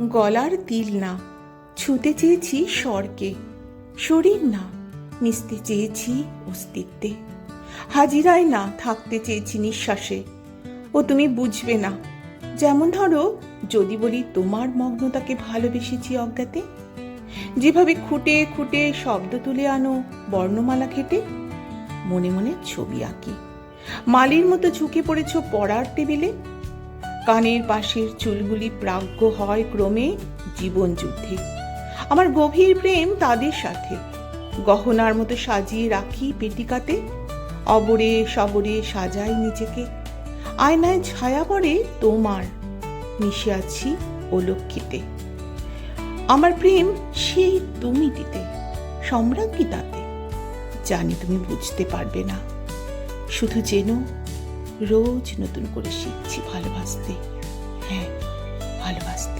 গলার তিল না, ছুতে চেয়েছি স্বরকে। শরীর না, মিশতে চেয়েছি অস্তিত্বে। হাজিরায় না, থাকতে চেয়েছি নিঃশ্বাসে। ও তুমি বুঝবে না। যেমন ধরো, যদি বলি তোমার মগ্নতাকে ভালোবেসেছি অজ্ঞাতে? যেভাবে খুঁটে খুঁটে শব্দ তুলে আনো বর্ণমালা খেটে? মনে মনে ছবি আঁকি। মালির মতো ঝুঁকে পড়েছ পড়ার টেবিলে? কানের পাশের চুলগুলি প্রাজ্ঞ হয় ক্রমে জীবন যুদ্ধে। আমার গভীর প্রেম তাদের সাথে। গহনার মতো সাজিয়ে রাখি পেটিকাতে, অবরে সবরে সাজাই নিজেকে। আয়নায় ছায়া পড়ে তোমার, মিশে আছি অলক্ষিতে আমার প্রেম সেই তুমিটিতে, সম্রাজ্ঞী তাতে। জানি তুমি বুঝতে পারবে না। শুধু যেন রোজ নতুন করে শিখছি ভালোবাসতে। হ্যাঁ ভালোবাসতে।